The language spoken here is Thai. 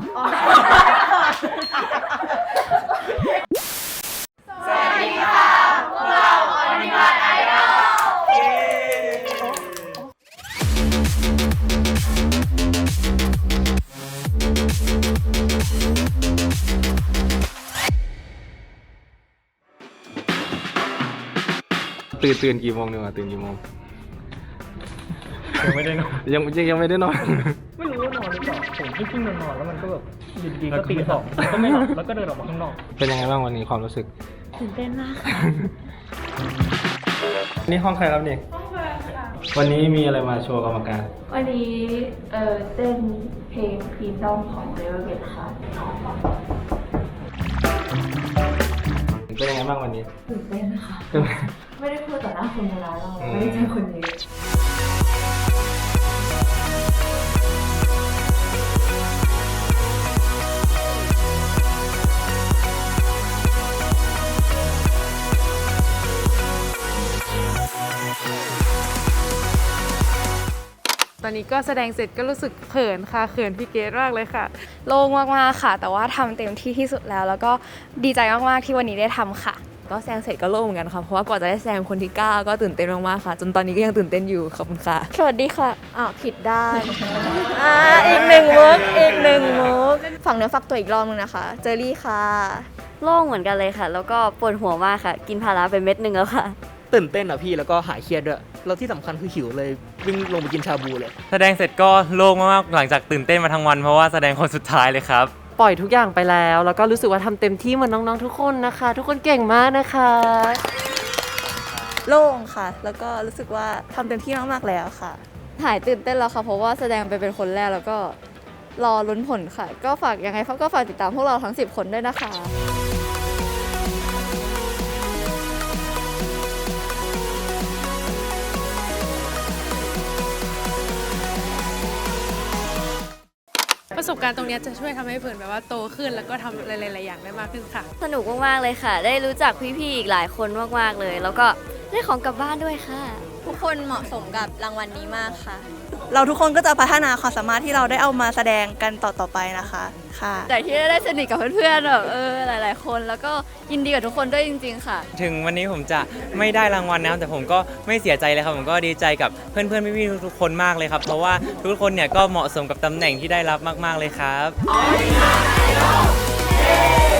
สวัสดีค่ะ พวกเราออนิมาไอดอลตื่นตื่นกี่โมงเนี่ยตื่นกี่โมงยังไม่ได้นอนยังยังยังไม่ได้นอนไม่รู้ว่านอนหรือเปล่าผมเพิ่งนอนนอนแล้วมันก็แบบอยู่ดีๆก็ตีสองก็ไม่หลับแล้วก็เดินออกมาข้างนอก เป็นยังไงบ้างวันนี้ความรู้สึก ตื่นเต้นมากค่ะนี่ห้องใครครับนี่วันนี้มีอะไรมาโชว์กรรมการ วันนี้เอ่อเต้นเพลงพีนดอมของเลเวอร์เบค่ะเป็นยังไงบ้างวันนี้ตื่นเต้นค่ะเป็นไม่ได้พูดต่อหน้าคนมานานแล้วอืมไม่ได้เจอคนเยอะ ตอนนี้ก็แสดงเสร็จก็รู้สึกเขินค่ะเขินพี่เกดมากเลยค่ะ โล่งมากๆค่ะ แต่ว่าทำเต็มที่ที่สุดแล้ว แล้วก็ดีใจมากๆที่วันนี้ได้ทำค่ะ ก็แซงเสร็จก็โล่งเหมือนกันค่ะเพราะว่ากว่าจะได้แซงคนที่ 9 ก็ตื่นเต้นมากๆค่ะ จนตอนนี้ก็ยังตื่นเต้นอยู่ขอบคุณค่ะสวัสดีค่ะอ้าวผิดด้านอ่าอีกหนึ่งมุกอีกหนึ่งมุกฝั่งเนื้อฝักตัวอีกรอบนึงนะคะ เจอรี่ค่ะโล่งเหมือนกันเลยค่ะ แล้วก็ปวดหัวมากค่ะ กินพาราไปเม็ดหนึ่งแล้วค่ะ ตื่นเต้นอะพี่แล้วก็หายเครียดด้วย แล้วที่สำคัญคือหิวเลยวิ่งลงไปกินชาบูเลย แสดงเสร็จก็โล่งมากๆหลังจากตื่นเต้นมาทั้งวันเพราะว่าแสดงคนสุดท้ายเลยครับ ปล่อยทุกอย่างไปแล้ว แล้วก็รู้สึกว่าทำเต็มที่เหมือนน้องๆทุกคนนะคะ ทุกคนเก่งมากนะคะ โล่งค่ะ แล้วก็รู้สึกว่าทำเต็มที่มากๆแล้วค่ะ หายตื่นเต้นแล้วค่ะ เพราะว่าแสดงไปเป็นคนแรกแล้วก็รอลุ้นผลค่ะ ก็ฝากยังไงฝากก็ฝากติดตามพวกเราทั้ง 10 คนด้วยนะคะ ประสบการณ์ตรงนี้จะช่วยทำให้เผินแบบว่าโตขึ้นแล้วก็ทำอะไรหลายๆอย่างได้มากขึ้นค่ะ สนุกมากๆเลยค่ะ ได้รู้จักพี่ๆอีกหลายคนมากๆเลย แล้วก็ได้ของกลับบ้านด้วยค่ะ ทุกคนเหมาะสมกับรางวัลนี้มากค่ะ เราทุกคนก็จะพัฒนาความสามารถที่เราได้เอามาแสดงกันต่อๆไปนะคะ ค่ะแต่ที่ได้สนิทกับเพื่อนๆแบบเออหลาย ๆ คนแล้วก็ยินดีกับทุกคนด้วยจริง ๆ ค่ะ ถึงวันนี้ผมจะไม่ได้รางวัลนะครับแต่ผมก็ไม่เสียใจเลยครับ ผมก็ดีใจกับเพื่อนๆพี่ๆทุกๆคนมากเลยครับเพราะว่าทุกคนเนี่ยก็เหมาะสมกับตำแหน่งที่ได้รับมาก ๆเลยครับเย้